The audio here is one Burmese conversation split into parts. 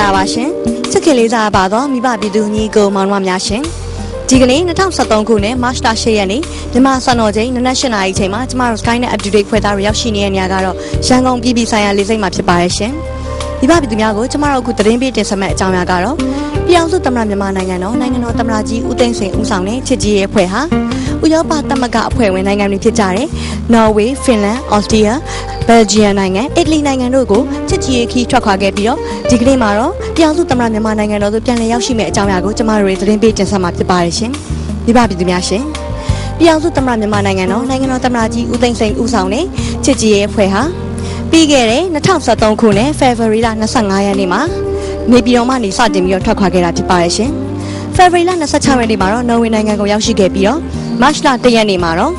္ဂလာပါရှင်ချစ်ခင်လေးစားပါတော့မိဘပြည်သူညီကိုမောင်နှမများရှင်ဒီကနေ့2023ခုနှစ်မတ်လ10ရက်နေ့မြန်မာစံတော်ချိန်နနက်၈နာရီချိန်မှာကျမတို့ Sky နဲ့ Up to Date ဖွဲ့သားတွေရောက်ရှိနေတဲ့နေရာကတော့ရန်ကုန်ပြည်ပြည်ဆိုင်ရာလေဆိပ်မှာဖြစ်ပါရဲ့ရှင်မိဘပြည်သူများကိုကျမတို့အခုသတင်းပေးတင်ဆက်မယ့်အကြောင်းအရာကတော့ ပြည်အောင်စုသမ္မတမြန်မာနိုင်ငံတော်နိုင်ငံတော်သမ္မတကြီးဦးသိန်းစိန်ဦးဆောင်တဲ့ချစ်ကြီးရဲ့အဖွဲ့ဟာဥရောပသမဂ္ဂအဖွဲ့ဝင်နိုင်ငံတွေဖြစ်ကြတဲ့နော်ဝေးဖင်လန်အော်စတြီးယားဘယ်လ်ဂျီယံနိုင်ငံအီတလီနိုင်ငံတို့ကိုချစ်ကြည်ရေးခီးထွက်ခွာခဲ့ပြီးတော့ဒီကနေ့မှာတော့ပြည်အောင်စုသမ္မတမြန်မာနိုင်ငံတော်သို့ပြန်လည်ရောက်ရှိမယ့်အကြောင်းအရာကိုကျမတို့တွေသတင်းပေးတင်ဆက်မှာဖြစ်ပါတယ်ရှင်။ဒီပါပြည်သူများရှင်။ပြည်အောင်စုသမ္မတမြန်မာနိုင်ငံတော်နိုင်ငံတော်သမ္မတကြီးဦးသိန်းစိန်ဦးဆောင်တဲ့ချစ်ကြည်ရေးအဖွဲ့ဟာပြီးခဲ့တဲ့2023ခုနှစ် February လ25ရက်နေ့မှာ နေပြည်တော်မှနေစတင်ပြီးတော့ထွက်ခွာခဲ့တာဖြစ်ပါတယ်ရှင်။ February လ26ရက်နေ့မှာတော့နော်ဝေနိုင်ငံကိုရောက်ရှိခဲ့ပြီးတော့ March လ1ရက်နေ့မှာတော့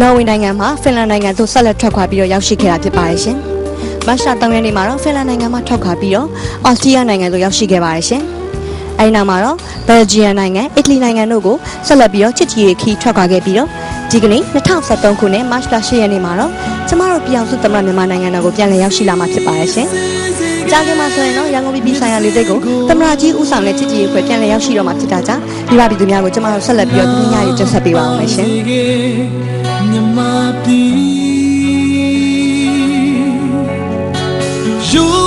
နော်ဝေနိုင်ငံမှာဖင်လန်နိုင်ငံသို့ဆက်လက်ထွက်ခွာပြီးတော့ရောက်ရှိခဲ့တာဖြစ်ပါတယ်ရှင်။မတ်လ3ရက်နေ့မှာတော့ဖင်လန်နိုင်ငံမှာထွက်ခွာပြီးတော့အော်စတြီးယားနိုင်ငံသို့ရောက်ရှိခဲ့ပါတယ်ရှင်။အဲဒီနောက်မှာတော့ဘယ်လ်ဂျီယံနိုင်ငံအီတလီနိုင်ငံတို့ကိုဆက်လက်ပြီးတော့ချစ်ကြည်ရေးခီးထွက်ခွာခဲ့ပြီးတော့ ဒီကနေ့2023ခုနှစ်မတ်လ10ရက်နေ့မှာတော့ကျမတို့ပြည်အောင်စုသမ္မတမြန်မာနိုင်ငံတော်ကိုပြန်လည်ရောက်ရှိလာမှာဖြစ်ပါတယ်ရှင်။ကြာခင်မှာဆိုရင်တော့ရန်ကုန်ပြည်ပြည်ဆိုင်ရာလေဆိပ်ကိုသမ္မတကြီးဦးဆောင်တဲ့ချစ်ကြည်ရေးဖွဲ့ပြန်လည်ရောက်ရှိတော့မှာဖြစ်တာကြောင့်ဒီပါပြည်သူများကိုကျမတို့ဆက်လက်ပြီးတော့တင်ပြရည်တင်ဆက်ပေးပါအောင်မယ်ရှင်။မြမပြီယူတာ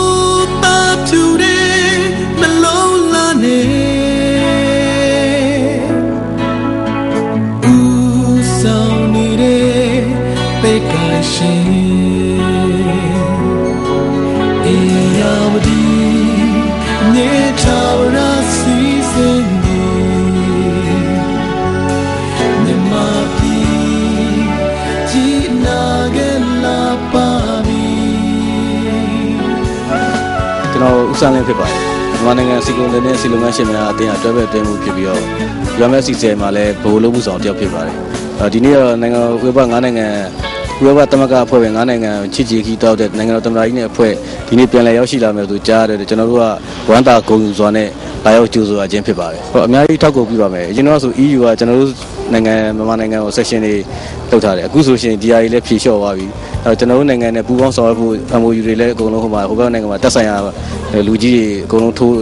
ဦးစန်းလင်းဖြစ်ပါတယ်မြန်မာနိုင်ငံစီကုံတင်နဲ့စီလုံငန်းရှင်များအသင်းအတွဲဘက်တွဲမှုဖြစ်ပြီးတော့ UMSC မှာလည်းဗဟိုလုပ်မှုဆောင်တယောက်ဖြစ်ပါတယ်အဲဒီနေ့တော့နိုင်ငံဥရောပ9နိုင်ငံ ဥရောပသမဂ္ဂအဖွဲ့ဝင်9နိုင်ငံချစ်ကြည်ခီးတောက်တဲ့နိုင်ငံတော်သမ္မတကြီးနဲ့အဖွဲ့ဒီနေ့ပြန်လည်ရောက်ရှိလာမယ်သူကြားရတယ်ကျွန်တော်တို့ကဝမ်းသာဂုဏ်ယူစွာနဲ့လာရောက်ကြိုဆိုအခြင်းဖြစ်ပါတယ်ဟောအများကြီးထောက်ကူပြပါမယ်အရင်တော့ဆို EU ကကျွန်တော်တို့နိုင်ငံမြန်မာနိုင်ငံကို section တွေလုပ်ထားတယ်အခုဆိုရှင် DRI လည်းဖြေလျှော့သွားပြီအဲတော့ကျွန်တော်တို့နိုင်ငံနဲ့ပူးပေါင်းဆောင်ရွက်ဖို့ MOU တွေလည်းအကုန်လုံးဟိုမှာဟိုဘက်နိုင်ငံမှာတက်ဆိုင်ရာလူကြီးတွေအကုန်လုံးထိုး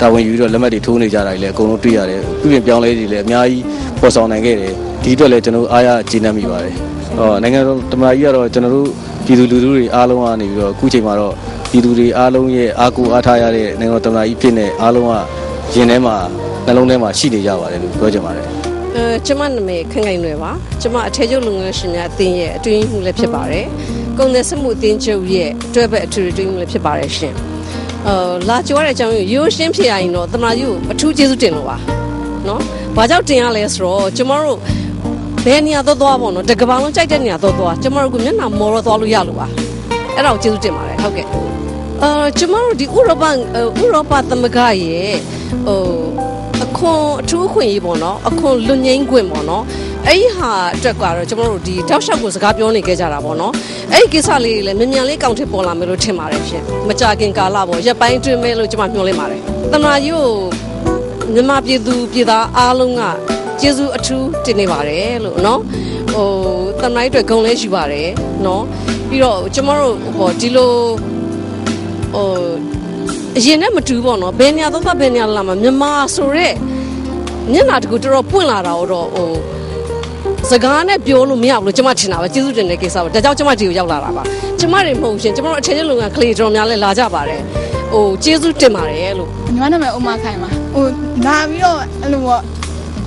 တာဝန်ယူပြီးတော့လက်မှတ်တွေထိုးနေကြတာတွေလည်းအကုန်လုံးတွေ့ရတယ်ပြုပြင်ပြောင်းလဲတွေလည်းအများကြီးပေါ်ဆောင်နိုင်ခဲ့တယ်ဒီအတွက်လည်းကျွန်တော်တို့အားရကျေနပ်မိပါတယ် ဟောနိုင်ငံတော်တမန်ကြီးကတော့ကျွန်တော်တို့ပြည်သူလူထုတွေအားလုံးကနေပြီးတော့အခုချိန်မှာတော့ပြည်သူတွေအားလုံးရဲ့အားကိုးအားထားရတဲ့နိုင်ငံတော်တမန်ကြီးဖြစ်နေအားလုံးကရင်ထဲမှာနှလုံးထဲမှာရှိနေကြပါတယ်လို့ပြောချင်ပါတယ်အဲကျမနာမည်ခန့်ခိုင်လွယ်ပါကျမအထည်ချုပ်လုပ်ငန်းရှင်များအသင်းရဲ့အတွင်းရေးမှုလည်းဖြစ်ပါတယ်ကုန်သည်စမှုအသင်းချုပ်ရဲ့တွဲဘက်အထူးအတွင်းရေးမှုလည်းဖြစ်ပါတယ်ရှင်အဲလာကြွားတဲ့အကြောင်းရိုးရှင်းဖြစ်ရရင်တော့တမနာကြီးကိုအထူးကျေးဇူးတင်လို့ပါနော်ဘာကြောင့်တင်ရလဲဆိုတော့ကျမတို့ ဘယ်နေရာသွားသွားပေါ့နော်တကဘာလုံးကြိုက်တဲ့နေရာသွားသွားကျမတို့ကမျက်နှာမော်တော့သွားလို့ရလို့ပါအဲ့ဒါကိုကျေးဇူးတင်ပါတယ်ဟုတ်ကဲ့အဲကျမတို့ဒီဥရောပဥရောပသမဂ္ဂရဲ့ဟိုအခွန်အထူးအခွင့်အရေးပေါ့နော်အခွန်လွတ်ငင်းခွင့်ပေါ့နော်အဲ့ဒီဟာအတွက်ကတော့ကျွန်တော်တို့ဒီတောက်လျှောက်ကိုစကားပြောနေခဲ့ကြတာပေါ့နော်အဲ့ဒီကိစ္စလေးတွေလည်းမြန်မြန်လေးကောင်းထစ်ပေါ်လာမယ်လို့ထင်ပါတယ်ရှင်မကြခင်ကာလပေါ့ရက်ပိုင်းတွင်မဲ့လို့ကျွန်မမျှော်လင့်ပါတယ်တမနာကြီးကိုမြန်မာပြည်သူပြည်သားအားလုံးက ကျေးဇူးအထူးတင်နေပါတယ်လို့နော်ဟိုတမနာကြီးအတွက်ဂုဏ်လဲယူပါတယ်နော်ပြီးတော့ကျွန်တော်တို့ဟိုဒီလိုဟိုအရင်နဲ့မတူပေါ့နော်ဘယ်နေရာတော့ဘယ်နေရာလာမှာမြန်မာဆိုရက်မျက်နှာတကူတော်တော်ပွင့်လာတာတော့ဟိုစကားနဲ့ပြောလို့မရဘူးလို့ကျွန်မထင်တာပဲကျေးဇူးတင်တဲ့ကိစ္စပဲဒါကြောင့်ကျွန်မဒီကိုရောက်လာတာပါကျွန်မတွေမဟုတ်ရှင်ကျွန်တော်တို့အထည်ချုပ်လုပ်ငန်းကလေးတော်များလဲလာကြပါတယ်ဟိုကျေးဇူးတင်ပါတယ်လို့ညီမနာမည်ဥမခိုင်ပါဟိုလာပြီးတော့အဲ့လိုပေါ့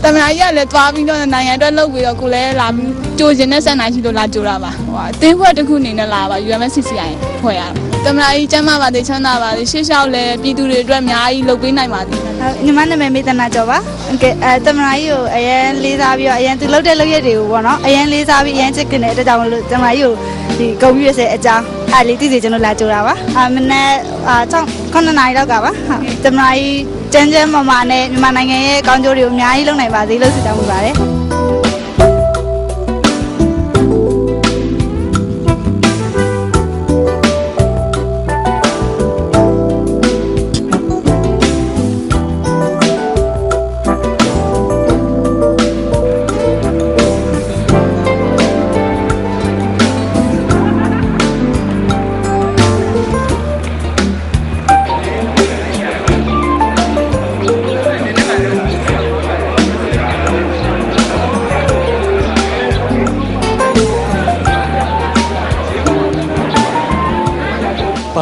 တမန်ကြီးကလည်းသွားပြီးတော့နိုင်ငံအတွက်လှုပ်ပြီးတော့ကိုလည်းလာပြီးကြိုရှင်တဲ့ဆန္ဒရှိလို့လာကြိုတာပါဟိုအသင်းဖွဲ့တစ်ခုအနေနဲ့လာပါ UMCCI ဖွဲ့ရတာတမန်ကြီးကျမ်းမာပါသေးချမ်းသာပါသေးရှေ့လျှောက်လည်းပြည်သူတွေအတွက်အများကြီးလှုပ်ပေးနိုင်ပါသေးညီမနာမည်မေတ္တနာကျော်ပါအကဲအဲတမန်ကြီးကိုအရန်လေးစားပြီးတော့အရန်သူလှုပ်တဲ့လှုပ်ရည်တွေကိုပေါ့နော်အရန်လေးစားပြီးအရန်ချစ်ခင်တဲ့အတွက်ကြောင့်လို့တမန်ကြီးကိုဒီဂုံပြည့်စေအကြောင်းအားလေးသိစေကျွန်တော်လာကြိုတာပါအမနက်အာ6 9နာရီလောက်ကပါတမန်ကြီး ကျန်းကျန်းမာမာနဲ့မြန်မာနိုင်ငံရဲ့ကောင်းကျိုးတွေကိုအများကြီးလုပ်နိုင်ပါစေလို့ဆုတောင်းပေးပါတယ်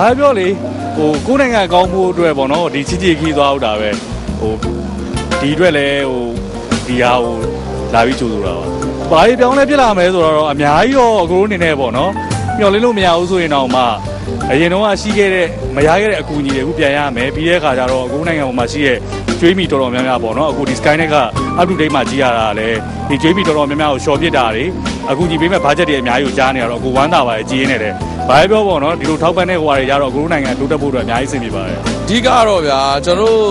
ဘာပြောလေဟိုကိုယ်နိုင်ငံကောင်းဖို့အတွက်ပေါ့နော်ဒီချစ်ချစ်ခီးသွားဟုတ်တာပဲဟိုဒီအတွက်လည်းဟိုဒီဟာဟိုလာပြီးကြိုးဆိုတာပါဘာကြီးပြောင်းလဲဖြစ်လာမယ်ဆိုတော့အများကြီးတော့အကိုတို့အနေနဲ့ပေါ့နော်မျှော်လင့်လို့မရဘူးဆိုရင်တော့မှ အရင်တော့ရှိခဲ့တဲ့မရခဲ့တဲ့အကူအညီတွေအခုပြန်ရမယ်ပြီးတဲ့အခါကျတော့အကိုနိုင်ငံပေါ်မှာရှိတဲ့ကျွေးမီတော်တော်များများပေါ့နော်အခုဒီ Skynet က up to date မှာကြီးရတာလည်းဒီကျွေးမီတော်တော်များများကို short ပစ်တာတွေအခုညီပေးမဲ့ budget တွေအများကြီးကိုကြားနေရတော့အခုဝမ်းသာပါတယ်ကြီးရင်းနေတယ်ဘာပဲပြောပေါ့နော်ဒီလိုထောက်ပံ့တဲ့ဟိုဟာတွေရတော့အကိုတို့နိုင်ငံတိုးတက်ဖို့အတွက်အများကြီးဆင်ပြေပါတယ်အဓိကတော့ဗျာကျွန်တော်တို့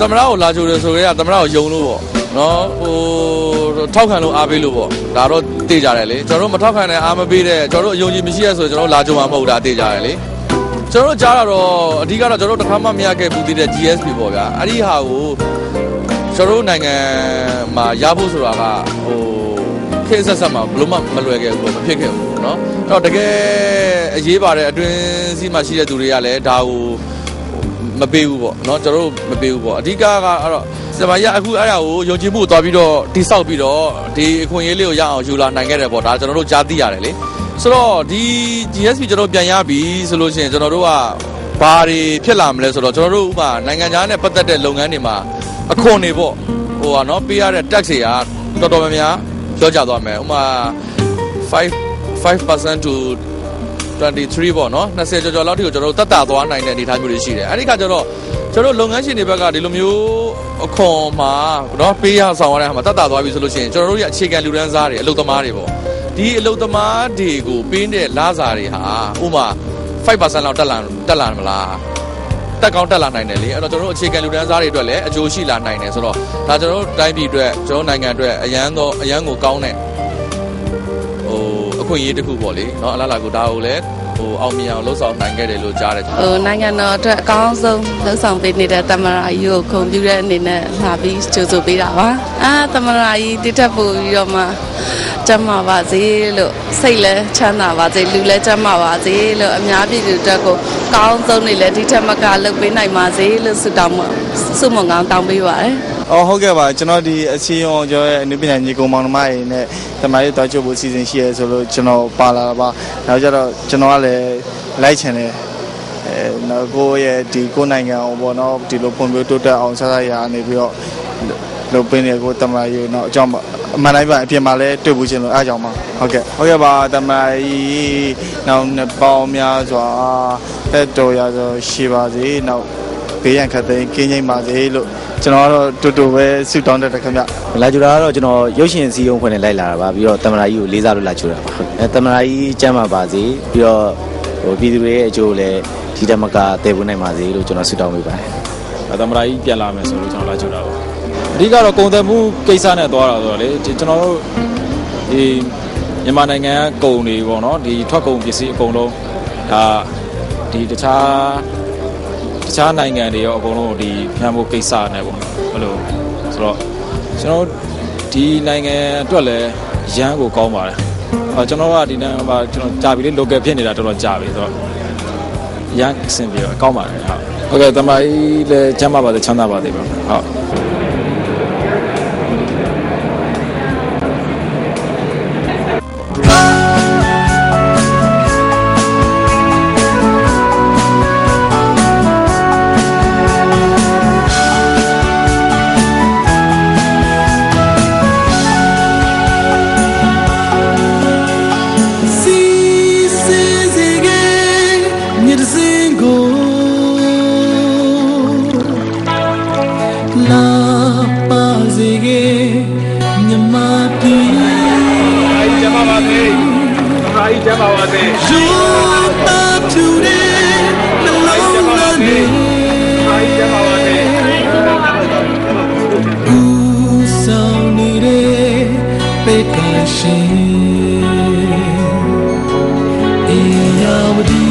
သမရကိုလာကြိုတယ်ဆိုကြရသမရကိုယုံလို့ပေါ့ နော်ဟိုထောက်ခံလို့အားပေးလို့ပေါ့ဒါတော့သိကြတယ်လေကျွန်တော်တို့မထောက်ခံတဲ့အားမပေးတဲ့ကျွန်တော်တို့အယုံကြည်မရှိရဆိုကျွန်တော်တို့လာကြိုမှာမဟုတ်တာသိကြတယ်လေကျွန်တော်တို့ကြားတာတော့အဓိကတော့ကျွန်တော်တို့တစ်ခါမှမရခဲ့ဘူးသေးတဲ့ GSP ပေါ့ဗျာအဲ့ဒီဟာကိုကျွန်တော်တို့နိုင်ငံမှာရဖို့ဆိုတာကဟိုခေတ်ဆက်ဆက်မှာဘလို့မှမလွယ်ခဲ့ဘူးပေါ့မဖြစ်ခဲ့ဘူးပေါ့နော်အဲ့တော့တကယ်အရေးပါတဲ့အတွင်းစီးမှာရှိတဲ့သူတွေကလည်းဒါကို မပေးဘူးပေါ့เนาะကျွန်တော်တို့မပေးဘူးပေါ့အဓိကကအဲ့တော့စမရအခုအဲ့ဒါကိုယုံကြည်မှုကိုသွားပြီးတော့တိဆောက်ပြီးတော့ဒီအခွင့်အရေးလေးကိုရအောင်ယူလာနိုင်ခဲ့တယ်ပေါ့ဒါကျွန်တော်တို့ကြားသိရတယ်လေဆိုတော့ဒီ GSP ကျွန်တော်ပြန်ရပြီဆိုလို့ရှိရင်ကျွန်တော်တို့ကဘာတွေဖြစ်လာမလဲဆိုတော့ကျွန်တော်တို့ဥပမာနိုင်ငံခြားနဲ့ပတ်သက်တဲ့လုပ်ငန်းတွေမှာအခွန်တွေပေါ့ဟိုကเนาะပေးရတဲ့ tax တွေကတော်တော်များများပြောကြသွားမယ်ဥပမာ5 5% to 23ပေါ့နော်20ကျော်ကျော်လောက်ထိကိုကျွန်တော်တို့တက်တာသွားနိုင်တဲ့အနေအထားမျိုးတွေရှိတယ်အဲ့ဒီခါကျတော့ကျွန်တော်တို့လုပ်ငန်းရှင်တွေဘက်ကဒီလိုမျိုးအခွန်မှာနော်ပေးရဆောင်ရတဲ့ဟာမှာတက်တာသွားပြီဆိုလို့ရှိရင်ကျွန်တော်တို့ရဲ့အခြေခံလူဒန်းစားတွေအလုပ်သမားတွေပေါ့ဒီအလုပ်သမားတွေကိုပေးတဲ့လစာတွေဟာဥမာ5%လောက်တက်လာတက်လာမလားတက်ကောင်းတက်လာနိုင်တယ်လေအဲ့တော့ကျွန်တော်တို့အခြေခံလူဒန်းစားတွေအတွက်လည်းအကျိုးရှိလာနိုင်တယ်ဆိုတော့ဒါကျွန်တော်တို့တိုင်းပြည်အတွက်ကျွန်တော်နိုင်ငံအတွက်အရန်တော့အရန်ကိုကောင်းတဲ့ဟိုအ ခွင့်အရေးတစ်ခုပေါ့လေเนาะအလားလာကိုဒါကိုလည်းဟိုအောင်မြင်အောင်လှုပ်ဆောင်နိုင်ခဲ့တယ်လို့ကြားတယ် ဟိုနိုင်ငံတော်အတွက်အကောင်းဆုံးလှုပ်ဆောင်ပေးနေတဲ့တမရာကြီးကိုဂုဏ်ပြုတဲ့အနေနဲ့လာပြီးကြိုဆိုပေးတာပါအာတမရာကြီးတိထက်ပို့ပြီးတော့မှကျမ်းမာပါစေလို့စိတ်လည်းချမ်းသာပါစေလူလည်းချမ်းသာပါစေလို့အများပြည်သူအတွက်ကိုကောင်းဆုံးနေလဲဒီထက်မကလုပ်ပေးနိုင်ပါစေလို့ဆုတောင်းမှုဆုမွန်ကောင်းတောင်းပေးပါတယ် အော်ဟုတ်ကဲ့ပါကျွန်တော်ဒီအစီအရုံကျော်ရဲ့အနုပညာညီကောင်မောင်နှမတွေနဲ့တမန်ရေးသွားချုပ်ဖို့စီစဉ်ရှိရဲဆိုလို့ကျွန်တော်ပါလာတာပါနောက်ကြတော့ကျွန်တော်ကလည်းလိုက်ချင်တယ်အဲနောက်ကိုယ့်ရဲ့ဒီကိုယ်နိုင်ငံအောင်ပေါ့နော်ဒီလိုဖွံ့ဖြိုးတိုးတက်အောင်ဆက်ဆက်ရနေပြီးတော့လုပ်ပင်းတွေကိုတမန်ရေးတော့အကြောင်းပါအမှန်တိုင်းပါအပြင်မှာလည်းတွေ့ဘူးချင်းလို့အားကြောင့်ပါဟုတ်ကဲ့ဟုတ်ကဲ့ပါတမန်ရေးနောက်နှစ်ပေါင်းများစွာတက်တော်ရဆိုရှိပါစေနောက် ဘေးရန်ခတ်သိမ်းကင်းငိမ့်ပါစေလို့ကျွန်တော်ကတော့တူတူပဲဆုတောင်းတတ်တယ်ခင်ဗျလာကြတာကတော့ကျွန်တော်ရုပ်ရှင်စီးရုံဖွင့်နေလိုက်လာတာပါပြီးတော့တမနာကြီးကိုလေးစားလို့လာချိုးတာပါအဲတမနာကြီးကျမ်းပါပါစေပြီးတော့ဟိုပြည်သူတွေရဲ့အကျိုးလည်းဒီတမကတည်ပွင့်နိုင်ပါစေလို့ကျွန်တော်ဆုတောင်းပေးပါတယ်။သမ္မတကြီးပြန်လာမယ်ဆိုလို့ကျွန်တော်လာကြည့်တာပါ။အဓိကတော့ကုန်သွယ်မှုကိစ္စနဲ့သွားတာဆိုတော့လေဒီကျွန်တော်တို့ဒီမြန်မာနိုင်ငံကကုန်တွေပေါ့နော်ဒီထွက်ကုန်ပစ္စည်းအကုန်လုံးဒါဒီတခြား တခြားနိုင်ငံတွေရောအကုန်လုံးဒီဖြန့်ဖို့ကိစ္စနဲ့ပေါ့ဘယ်လိုဆိုတော့ကျွန်တော်တို့ဒီနိုင်ငံအတွက်လည်းရန်ကိုကောင်းပါတယ်။အော်ကျွန်တော်ကဒီနိုင်ငံမှာကျွန်တော်ကြာပြီလေ local ဖြစ်နေတာတော်တော်ကြာပြီဆိုတော့ရန်အဆင်ပြေတော့ကောင်းပါတယ်ဟုတ်ဟုတ်ကဲ့တမကြီးလည်းချမ်းသာပါစေချမ်းသာပါစေပါဟုတ် လာပါစေကမြမတီကျမပါစေသမီးကျမပါစေယူတာသူတဲ့နှလုံးသားနဲ့ကျမပါစေဦးဆောင်နေတဲ့ပေကရှင် Iyawadi ne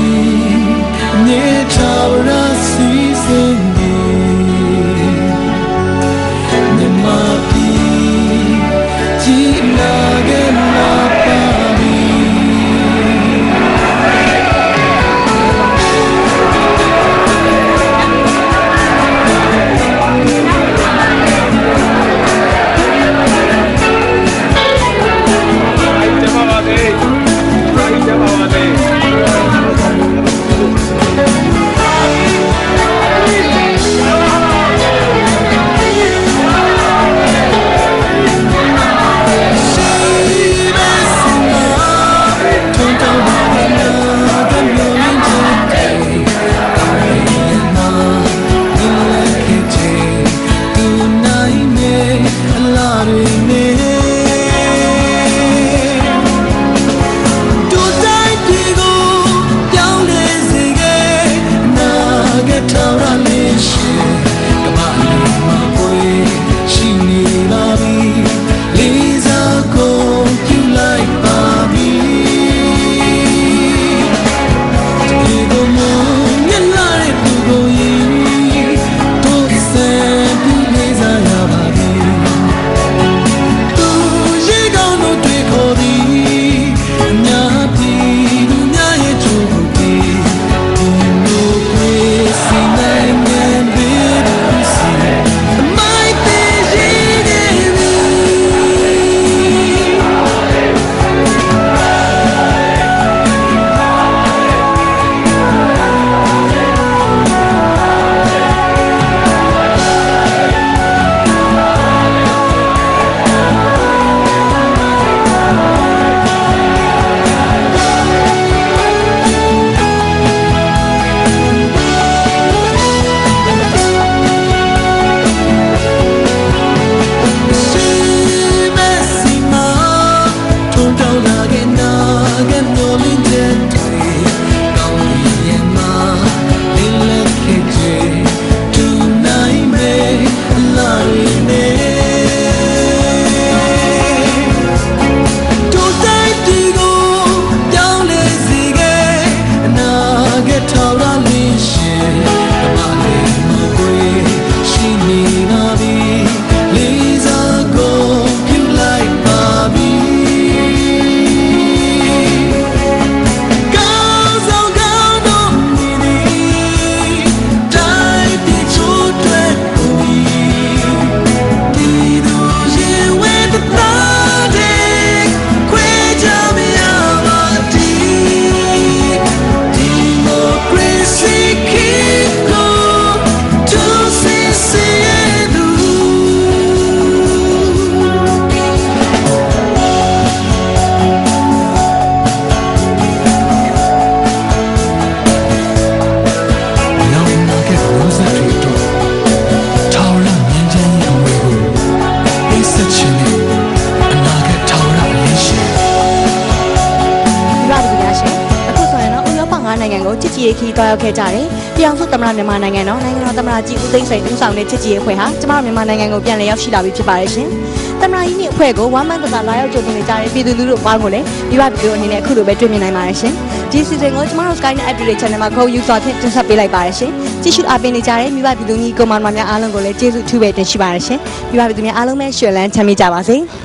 နိုင်ငံကိုချစ်ကြည်ရေးခီးသွားရောက်ခဲ့ကြတယ်။ပြည်အောင်စုသမ္မတမြန်မာနိုင်ငံတော်နိုင်ငံတော်သမ္မတကြီးဦးသိန်းစိန်ဦးဆောင်တဲ့ချစ်ကြည်ရေးအဖွဲ့ဟာကျမတို့မြန်မာနိုင်ငံကိုပြန်လည်ရောက်ရှိလာပြီဖြစ်ပါတယ်ရှင်။သမ္မတကြီးနဲ့အဖွဲ့ကိုဝမ်းမန်းတသာလာရောက်ကြိုဆိုနေကြတဲ့ပြည်သူလူထုပေါင်းကိုလည်းမိဘပြည်သူအနေနဲ့အခုလိုပဲတွေ့မြင်နိုင်ပါတယ်ရှင်။ဒီစီစဉ်ကိုကျမတို့ Sky Net Update Channel မှာခေါ်ယူစွာဖြင့်တင်ဆက်ပေးလိုက်ပါတယ်ရှင်။ကြည့်ရှုအားပေးနေကြတဲ့မိဘပြည်သူညီကောင်မများအားလုံးကိုလည်းကျေးဇူးထူးပဲတင်ရှိပါတယ်ရှင်။မိဘပြည်သူများအားလုံးပဲရှေ့လန်းချမ်းမြေ့ကြပါစေ။